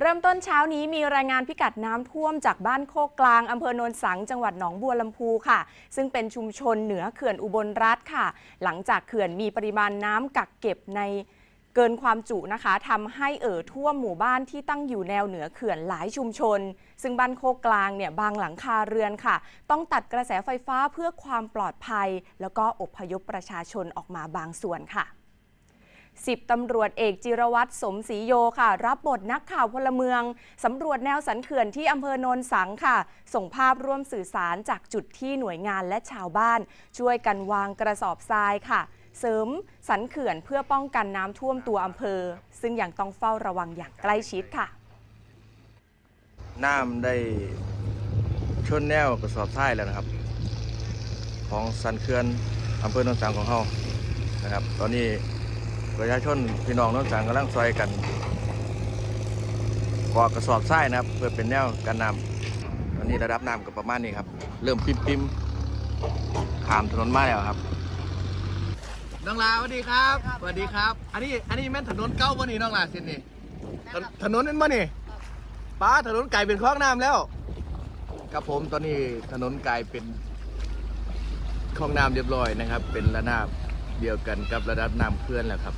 เริ่มต้นเช้านี้มีรายงานพิกัดน้ำท่วมจากบ้านโคกกลางอำเภอโนนสังจังหวัดหนองบัวลำพูค่ะ ซึ่งเป็นชุมชนเหนือเขื่อนอุบลรัฐค่ะ หลังจากเขื่อนมีปริมาณน้ำกักเก็บในเกินความจุนะคะทำให้เอ่อท่วมหมู่บ้านที่ตั้งอยู่แนวเหนือเขื่อนหลายชุมชน ซึ่งบ้านโคกกลางเนี่ยบางหลังคาเรือนค่ะ ต้องตัดกระแสไฟฟ้าเพื่อความปลอดภัย แล้วก็อพยพประชาชนออกมาบางส่วนค่ะ สิบตำรวจเอกจิรวัตรสมศรีโยค่ะ รับบทนักข่าวพลเมืองสำรวจแนวสันเขื่อนที่อำเภอโนนสังค่ะ ส่งภาพร่วมสื่อสารจากจุดที่หน่วยงานและชาวบ้าน ช่วยกันวางกระสอบทรายค่ะ เสริมสันเขื่อนเพื่อป้องกันน้ำท่วมตัวอำเภอ ซึ่งยังต้องเฝ้าระวังอย่างใกล้ชิดค่ะน้ำได้ชนแนวกระสอบทรายแล้วนะครับ ของสันเขื่อนอำเภอโนนสังของเรานะครับ ตอนนี้ ประชาชนพี่น้องโนนสังกำลังซอยกันกอกระสอบทรายนะครับ เพื่อเป็นแนวกันน้ำตอนนี้ระดับน้ำก็ประมาณนี้ครับ เริ่มปิมปิมขามถนนมาแล้วครับน้องลาสวัสดีครับสวัสดีครับ อันนี้อันนี้แม่นถนนเก้าวันนี้น้องลาเส้นนี่ถนนนั่นมานี่ป้าถนนไก่เป็นคลองน้ำแล้วครับผมตอนนี้ถนนกลายเป็นคลองน้ำเรียบร้อยนะครับ เป็นระนาบ เดียวกันกับระดับน้ำเพื่อนแหละครับ